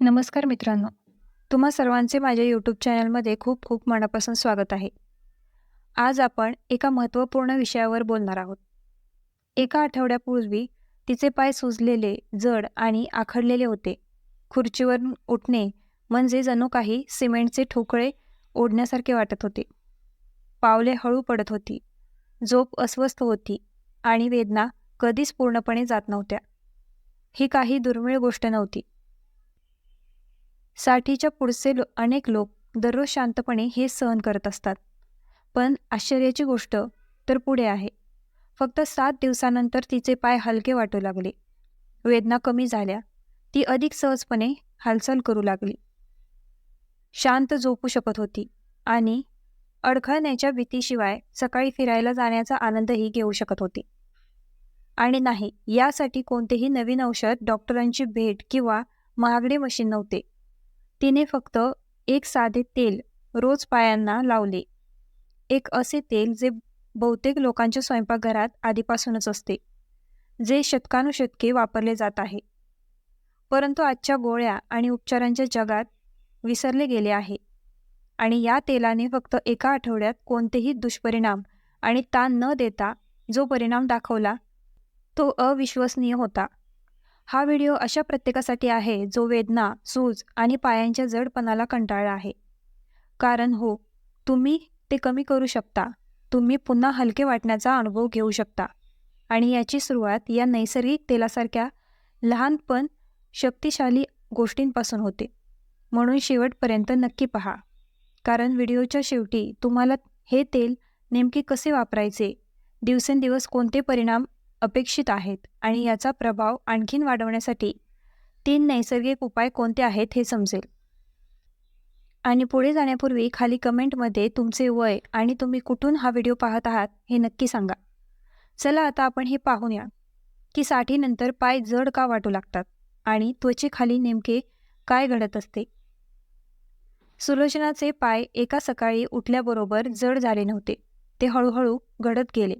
नमस्कार मित्रांनो. तुम्हा सर्वांचे माझ्या यूट्यूब चॅनलमध्ये खूप खूप मनापासून स्वागत आहे. आज आपण एका महत्त्वपूर्ण विषयावर बोलणार आहोत. एका आठवड्यापूर्वी तिचे पाय सुजलेले जड आणि आखडलेले होते. खुर्चीवरून उठणे म्हणजे जणू काही सिमेंटचे ठोकळे ओढण्यासारखे वाटत होते. पावले हळू पडत होती. झोप अस्वस्थ होती आणि वेदना कधीच पूर्णपणे जात नव्हत्या. ही काही दुर्मिळ गोष्ट नव्हती. साठीच्या पुढचे लो अनेक लोक दररोज शांतपणे हे सहन करत असतात. पण आश्चर्याची गोष्ट तर पुढे आहे. फक्त सात दिवसानंतर तिचे पाय हलके वाटू लागले. वेदना कमी झाल्या. ती अधिक सहजपणे हालचाल करू लागली. शांत झोपू शकत होती आणि अडखळण्याच्या भीतीशिवाय सकाळी फिरायला जाण्याचा आनंदही घेऊ शकत होती. आणि नाही यासाठी कोणतेही नवीन औषध डॉक्टरांची भेट किंवा महागडे मशीन नव्हते. तिने फक्त एक साधे तेल रोज पायांना लावले. एक असे तेल जे बहुतेक लोकांच्या स्वयंपाकघरात आधीपासूनच असते जे शतकानुशतके वापरले जात आहे. परंतु आजच्या गोळ्या आणि उपचारांच्या जगात विसरले गेले आहे आणि या तेलाने फक्त एका आठवड्यात कोणतेही दुष्परिणाम आणि ताण न देता जो परिणाम दाखवला तो अविश्वसनीय होता. हा व्हिडिओ अशा प्रत्येकासाठी आहे जो वेदना सूज आणि पायांच्या जडपणाला कंटाळला आहे. कारण हो तुम्ही ते कमी करू शकता. तुम्ही पुन्हा हलके वाटण्याचा अनुभव घेऊ शकता. आणि याची सुरुवात या नैसर्गिक तेलासारख्या लहान पण शक्तिशाली गोष्टींपासून होते. म्हणून शेवटपर्यंत नक्की पहा. कारण व्हिडिओच्या शेवटी तुम्हाला हे तेल नेमके कसे वापरायचे? दिवसेंदिवस कोणते परिणाम अपेक्षित आहेत आणि याचा प्रभाव आणखीन वाढवण्यासाठी तीन नैसर्गिक उपाय कोणते आहेत हे समजेल. आणि पुढे जाण्यापूर्वी खाली कमेंटमध्ये तुमचे वय आणि तुम्ही कुठून हा व्हिडिओ पाहत आहात हे नक्की सांगा. चला आता आपण हे पाहूया की साठीनंतर पाय जड का वाटू लागतात आणि त्वचेखाली नेमके काय घडत असते. सुलोचनाचे पाय एका सकाळी उठल्याबरोबर जड झाले नव्हते. ते हळूहळू घडत गेले.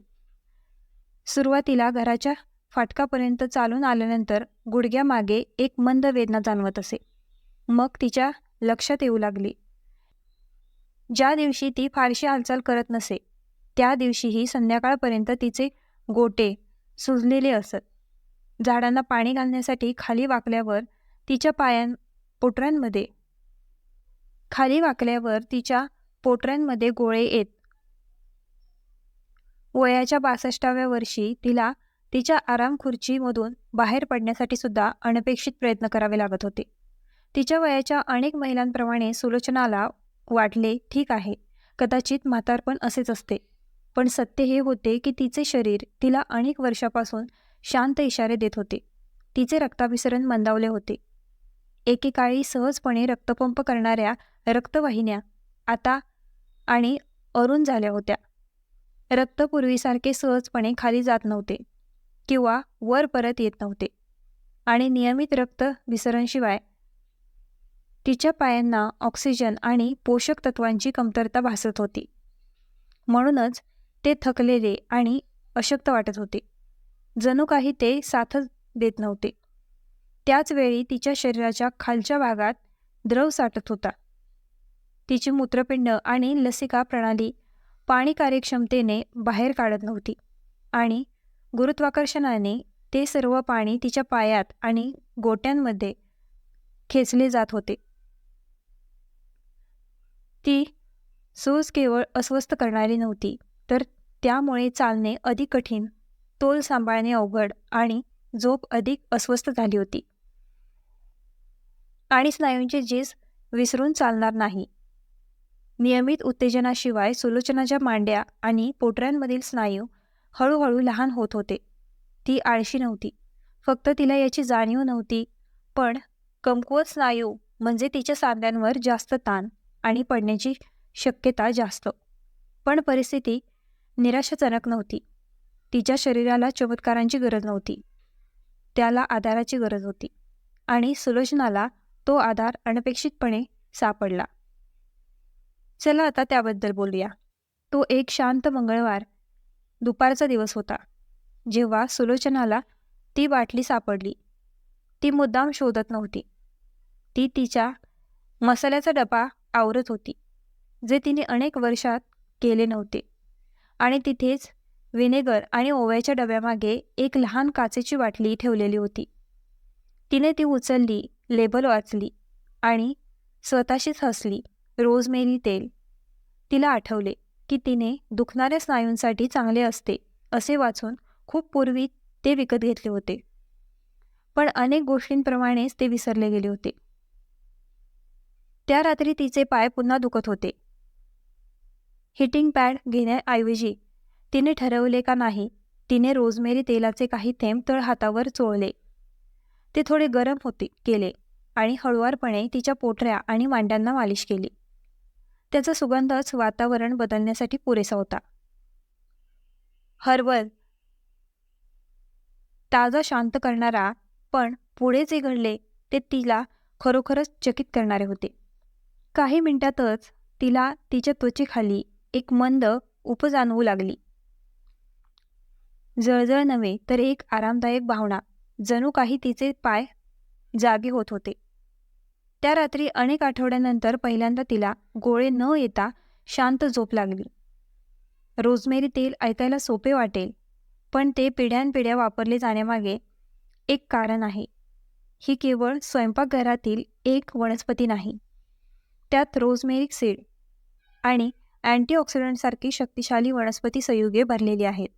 सुरुवातीला घराच्या फाटकापर्यंत चालून आल्यानंतर गुडघ्यामागे एक मंद वेदना जाणवत असे. मग तिच्या लक्षात येऊ लागली. ज्या दिवशी ती फारशी हालचाल करत नसे त्या दिवशीही संध्याकाळपर्यंत तिचे गोटे सुजलेले असत. झाडांना पाणी घालण्यासाठी खाली वाकल्यावर तिच्या पायां पोटऱ्यांमध्ये खाली वाकल्यावर तिच्या पोटऱ्यांमध्ये गोळे येत वयाच्या बासष्टाव्या वर्षी तिला तिच्या आराम खुर्चीमधून बाहेर पडण्यासाठी सुद्धा अनपेक्षित प्रयत्न करावे लागत होते. तिच्या वयाच्या अनेक महिलांप्रमाणे सुलोचनाला वाटले ठीक आहे कदाचित म्हातारपण असेच असते. पण सत्य हे होते की तिचे शरीर तिला अनेक वर्षापासून शांत इशारे देत होते. तिचे रक्ताभिसरण मंदावले होते. एकेकाळी सहजपणे रक्तपंप करणाऱ्या रक्तवाहिन्या आता आणि अरुण झाल्या होत्या. रक्त पूर्वीसारखे सहजपणे खाली जात नव्हते किंवा वर परत येत नव्हते आणि नियमित रक्त विसरणशिवाय तिच्या पायांना ऑक्सिजन आणि पोषक तत्वांची कमतरता भासत होती. म्हणूनच ते थकलेले आणि अशक्त वाटत होते. जणू काही ते साथच देत नव्हते. त्याच वेळी तिच्या शरीराच्या खालच्या भागात द्रव साठत होता. तिची मूत्रपिंड आणि लसिका प्रणाली पाणी कार्यक्षमतेने बाहेर काढत नव्हती. आणि गुरुत्वाकर्षणाने ते सर्व पाणी तिच्या पायात आणि गोट्यांमध्ये खेचले जात होते. ती सूज केवळ अस्वस्थ करणारी नव्हती तर त्यामुळे चालणे अधिक कठीण तोल सांभाळणे अवघड आणि झोप अधिक अस्वस्थ झाली होती. आणि स्नायूंचे जीज विसरून चालणार नाही. नियमित उत्तेजनाशिवाय सुलोचनाच्या मांड्या आणि पोटऱ्यांमधील स्नायू हळूहळू लहान होत होते ती आळशी नव्हती. फक्त तिला याची जाणीव नव्हती पण कमकुवत स्नायू म्हणजे तिच्या सांध्यांवर जास्त ताण आणि पडण्याची शक्यता जास्त. पण परिस्थिती निराशाजनक नव्हती. तिच्या शरीराला चमत्कारांची गरज नव्हती. त्याला आधाराची गरज होती आणि सुलोचनाला तो आधार अनपेक्षितपणे सापडला. चला आता त्याबद्दल बोलूया. तो एक शांत मंगळवार दुपारचा दिवस होता. जेव्हा सुलोचनाला ती बाटली सापडली. ती मुद्दाम शोधत नव्हती. ती तिच्या मसाल्याचा डबा आवरत होती जे तिने अनेक वर्षात केले नव्हते. आणि तिथेच व्हिनेगर आणि ओव्याच्या डब्यामागे एक लहान काचेची बाटली ठेवलेली होती. तिने ती उचलली लेबल वाचली आणि स्वतःशीच हसली रोजमेरी तेल तिला आठवले की तिने दुखणाऱ्या स्नायूंसाठी चांगले असते असे वाचून खूप पूर्वी ते विकत घेतले होते. पण अनेक गोष्टींप्रमाणेच ते विसरले गेले होते. त्या रात्री तिचे पाय पुन्हा दुखत होते. हिटिंग पॅड घेण्याऐवजी तिने ठरवले का नाही तिने रोजमेरी तेलाचे काही थेंब तळ हातावर चोळले. ते थोडे गरम होते केले आणि हळुवारपणे तिच्या पोटऱ्या आणि मांड्यांना मालिश केली. त्याचा सुगंधच वातावरण बदलण्यासाठी पुरेसा होता. हर्बल. ताजा शांत करणारा पण पुढे जे घडले ते तिला खरोखरच चकित करणारे होते. काही मिनिटातच तिला तिच्या त्वचेखाली एक मंद उप जाणवू लागली. जळजळ नव्हे तर एक आरामदायक भावना जणू काही तिचे पाय जागे होत होते. त्या रात्री अनेक आठवड्यानंतर पहिल्यांदा तिला गोळे न येता शांत झोप लागली. रोजमेरी तेल ऐकायला सोपे वाटेल पण ते पिढ्यानपिढ्या वापरले जाण्यामागे एक कारण आहे. ही केवळ स्वयंपाकघरातील एक वनस्पती नाही. त्यात रोजमेरिक सीड आणि अँटीऑक्सिडंटसारखी शक्तिशाली वनस्पती संयुगे भरलेली आहेत.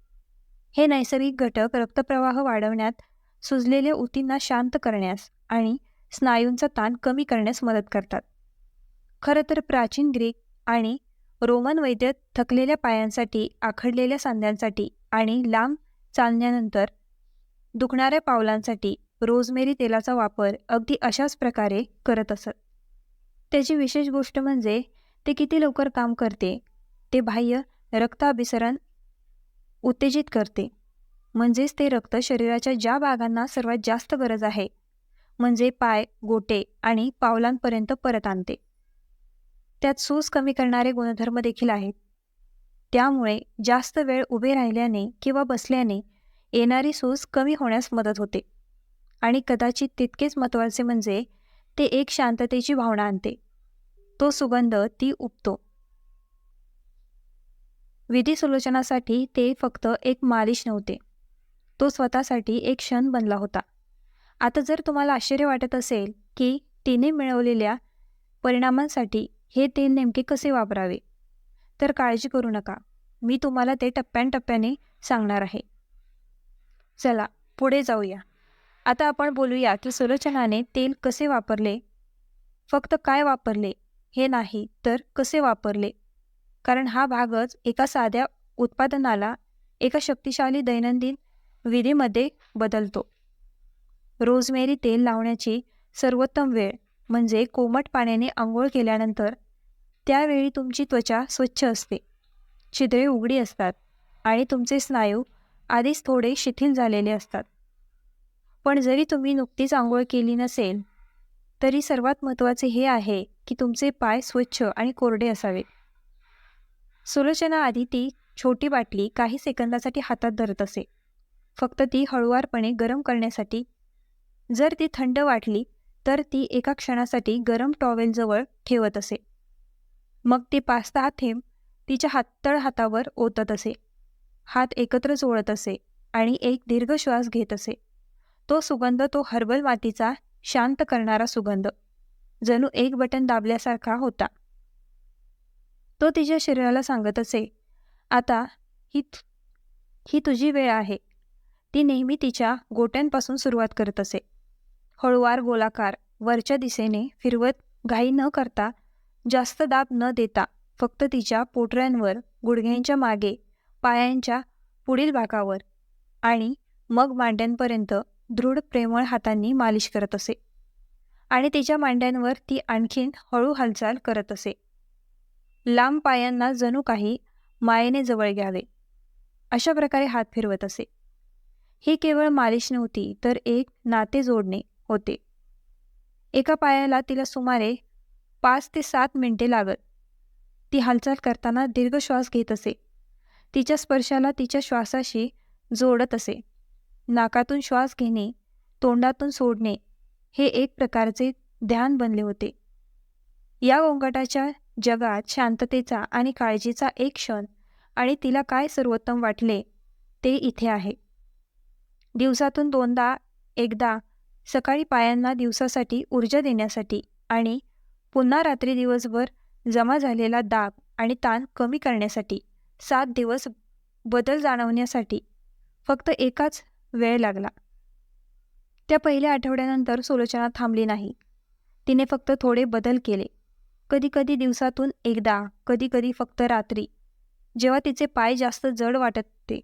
हे नैसर्गिक घटक रक्तप्रवाह वाढवण्यात सुजलेल्या ऊतींना शांत करण्यास आणि स्नायूंचा ताण कमी करण्यास मदत करतात. खरं तर प्राचीन ग्रीक आणि रोमन वैद्य थकलेल्या पायांसाठी आखडलेल्या सांध्यांसाठी आणि लांब चालण्यानंतर दुखणाऱ्या पावलांसाठी रोजमेरी तेलाचा वापर अगदी अशाच प्रकारे करत असत. त्याची विशेष गोष्ट म्हणजे ते किती लवकर काम करते ते बाह्य रक्ताभिसरण उत्तेजित करते. म्हणजेच ते रक्त शरीराच्या ज्या भागांना सर्वात जास्त गरज आहे म्हणजे पाय गोटे आणि पावलांपर्यंत परत आणते. त्यात सूज कमी करणारे गुणधर्म देखील आहेत. त्यामुळे जास्त वेळ उभे राहिल्याने किंवा बसल्याने येणारी सूज कमी होण्यास मदत होते. आणि कदाचित तितकेच महत्त्वाचे म्हणजे ते एक शांततेची भावना आणते. तो सुगंध ती उपतो विधिसुलोचनासाठी ते फक्त एक मालिश नव्हते. तो स्वतःसाठी एक क्षण बनला होता. आता जर तुम्हाला आश्चर्य वाटत असेल की तिने मिळवलेल्या परिणामांसाठी हे तेल नेमके कसे वापरावे तर काळजी करू नका. मी तुम्हाला ते टप्प्याटप्प्याने सांगणार आहे. चला पुढे जाऊया. आता आपण बोलूया की सुलोचनाने तेल कसे वापरले फक्त काय वापरले हे नाही तर कसे वापरले कारण हा भागच एका साध्या उत्पादनाला एका शक्तिशाली दैनंदिन विधीमध्ये बदलतो. रोजमेरी तेल लावण्याची सर्वोत्तम वेळ म्हणजे कोमट पाण्याने आंघोळ केल्यानंतर. त्यावेळी तुमची त्वचा स्वच्छ असते. छिद्रे उघडी असतात आणि तुमचे स्नायू आधीच थोडे शिथिल झालेले असतात. पण जरी तुम्ही नुकतीच आंघोळ केली नसेल तरी सर्वात महत्त्वाचे हे आहे की तुमचे पाय स्वच्छ आणि कोरडे असावेत. सुलोचना आधी ती छोटी बाटली काही सेकंदासाठी हातात धरत असे. फक्त ती हळुवारपणे गरम करण्यासाठी जर ती थंड वाटली तर ती एका क्षणासाठी गरम टॉवेलजवळ ठेवत असे. मग ती पाच थेंब तिच्या हाततळ हातावर ओतत असे. हात एकत्र जोळत असे आणि एक दीर्घ श्वास घेत असे. तो सुगंध तो हर्बल मातीचा शांत करणारा सुगंध. जणू एक बटन दाबल्यासारखा होता. तो तिच्या शरीराला सांगत असे आता ही ही तुझी वेळ आहे. ती नेहमी तिच्या गोट्यांपासून सुरुवात करत असे. हळुवार गोलाकार वरच्या दिशेने फिरवत घाई न करता जास्त दाब न देता फक्त तिच्या पोटऱ्यांवर गुडघ्यांच्या मागे पायांच्या पुढील भागावर आणि मग मांड्यांपर्यंत दृढ प्रेमळ हातांनी मालिश करत असे. आणि तिच्या मांड्यांवर ती आणखीन हळू हालचाल करत असे. लांब पायांना जणू काही मायेने जवळ घ्यावे. अशा प्रकारे हात फिरवत असे. ही केवळ मालिश नव्हती तर एक नाते जोडणे. होते. एका पायाला तिला सुमारे पाच ते सात मिनिटे लागत. ती हालचाल करताना दीर्घ श्वास घेत असे. तिच्या स्पर्शाला तिच्या श्वासाशी जोडत असे. नाकातून श्वास घेणे तोंडातून सोडणे हे एक प्रकारचे ध्यान बनले होते. या गोंगाटाच्या जगात शांततेचा आणि काळजीचा एक क्षण आणि तिला काय सर्वोत्तम वाटले ते इथे आहे. दिवसातून दोनदा एकदा सकाळी पायांना दिवसासाठी ऊर्जा देण्यासाठी आणि पुन्हा रात्री दिवसभर जमा झालेला दाब आणि ताण कमी करण्यासाठी सात दिवस बदल जाणवण्यासाठी फक्त एकाच वेळ लागला. त्या पहिल्या आठवड्यानंतर सुलोचना थांबली नाही. तिने फक्त थोडे बदल केले. कधीकधी दिवसातून एकदा कधीकधी फक्त रात्री जेव्हा तिचे पाय जास्त जड वाटत होते.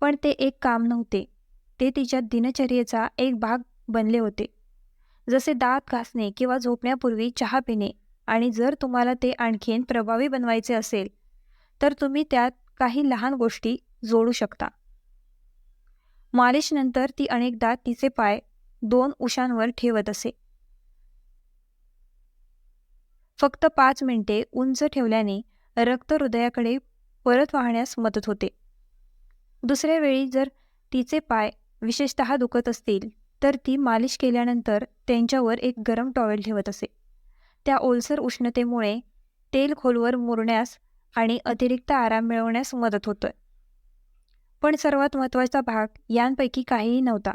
पण ते एक काम नव्हते. ते तिच्या दिनचर्येचा एक भाग बनले होते. जसे दात घासणे किंवा झोपण्यापूर्वी चहा पिणे आणि जर तुम्हाला ते आणखीन प्रभावी बनवायचे असेल तर तुम्ही त्यात काही लहान गोष्टी जोडू शकता. मालिशनंतर ती अनेकदा तिचे पाय दोन उशांवर ठेवत असे. फक्त पाच मिनिटे उंच ठेवल्याने रक्त हृदयाकडे परत वाहण्यास मदत होते. दुसऱ्या वेळी जर तिचे पाय विशेषतः दुखत असतील तर ती मालिश केल्यानंतर त्यांच्यावर एक गरम टॉवेल ठेवत असे. त्या ओलसर उष्णतेमुळे तेल खोलवर मुरण्यास आणि अतिरिक्त आराम मिळवण्यास मदत होतोय. पण सर्वात महत्त्वाचा भाग यांपैकी काहीही नव्हता.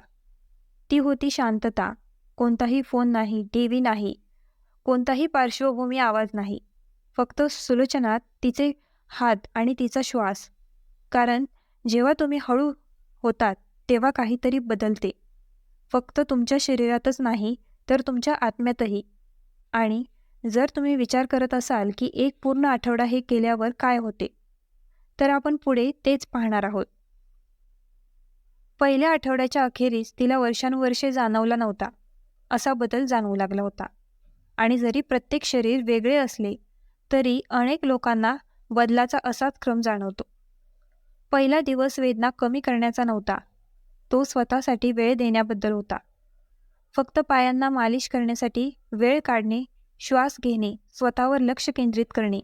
ती होती शांतता. कोणताही फोन नाही टी व्ही नाही कोणताही पार्श्वभूमी आवाज नाही. फक्त सुलोचनात तिचे हात आणि तिचा श्वास. कारण जेव्हा तुम्ही हळू होतात तेव्हा काहीतरी बदलते. फक्त तुमच्या शरीरातच नाही तर तुमच्या आत्म्यातही. आणि जर तुम्ही विचार करत असाल की एक पूर्ण आठवडा हे केल्यावर काय होते? तर आपण पुढे तेच पाहणार आहोत. पहिल्या आठवड्याच्या अखेरीस तिला वर्षानुवर्षे जाणवला नव्हता. असा बदल जाणवू लागला होता. आणि जरी प्रत्येक शरीर वेगळे असले तरी अनेक लोकांना बदलाचा असाच क्रम जाणवतो. पहिला दिवस वेदना कमी करण्याचा नव्हता. तो स्वतःसाठी वेळ देण्याबद्दल होता. फक्त पायांना मालिश करण्यासाठी वेळ काढणे श्वास घेणे स्वतःवर लक्ष केंद्रित करणे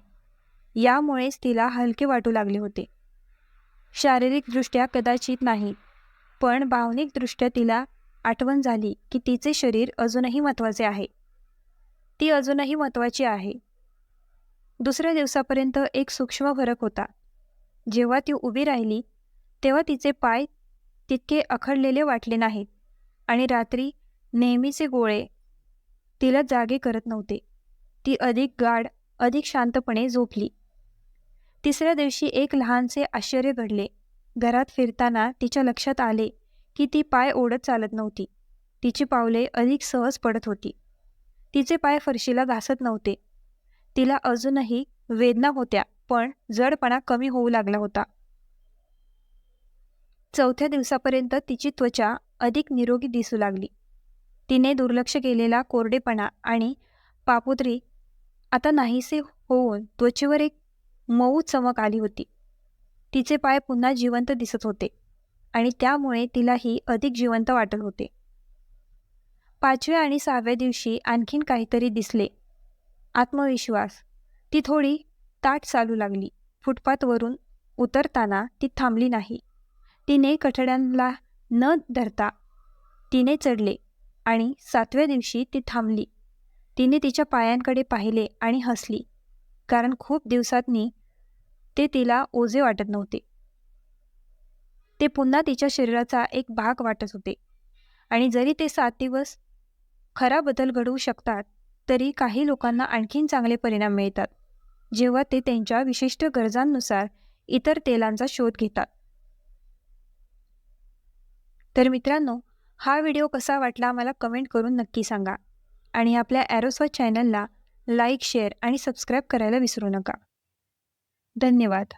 यामुळेच तिला हलके वाटू लागले होते. शारीरिकदृष्ट्या कदाचित नाही पण भावनिकदृष्ट्या तिला आठवण झाली की तिचे शरीर अजूनही महत्त्वाचे आहे. ती अजूनही महत्त्वाची आहे. दुसऱ्या दिवसापर्यंत एक सूक्ष्म फरक होता. जेव्हा ती उभी राहिली तेव्हा तिचे पाय तितके अखडलेले वाटले नाहीत. आणि रात्री नेहमीचे गोळे तिला जागे करत नव्हते. ती अधिक गाढ अधिक शांतपणे झोपली. तिसऱ्या दिवशी एक लहानसे आश्चर्य घडले. घरात फिरताना तिच्या लक्षात आले की ती पाय ओढत चालत नव्हती. तिची पावले अधिक सहज पडत होती. तिचे पाय फरशीला घासत नव्हते. तिला अजूनही वेदना होत्या पण जडपणा कमी होऊ लागला होता. चौथ्या दिवसापर्यंत तिची त्वचा अधिक निरोगी दिसू लागली. तिने दुर्लक्ष केलेला कोरडेपणा आणि पापुद्री आता नाहीसे होऊन त्वचेवर एक मऊ चमक आली होती. तिचे पाय पुन्हा जिवंत दिसत होते आणि त्यामुळे तिलाही अधिक जिवंत वाटत होते. पाचव्या आणि सहाव्या दिवशी आणखीन काहीतरी दिसले. आत्मविश्वास. ती थोडी ताट चालू लागली. फुटपाथवरून उतरताना ती थांबली नाही. तिने कठड्यांना न धरता तिने चढले आणि सातव्या दिवशी ती थांबली. तिने तिच्या पायांकडे पाहिले आणि हसली कारण खूप दिवसांनी ते तिला ओझे वाटत नव्हते. ते पुन्हा तिच्या शरीराचा एक भाग वाटत होते आणि जरी ते सात दिवस खरा बदल घडवू शकतात तरी काही लोकांना आणखीन चांगले परिणाम मिळतात जेव्हा ते त्यांच्या विशिष्ट गरजांनुसार इतर तेलांचा शोध घेतात. तर मित्रांनो हा व्हिडिओ कसा वाटला मला कमेंट करून नक्की सांगा. आणि आपल्या ॲरोस्वा चॅनलला लाईक शेअर आणि सबस्क्राईब करायला विसरू नका. धन्यवाद.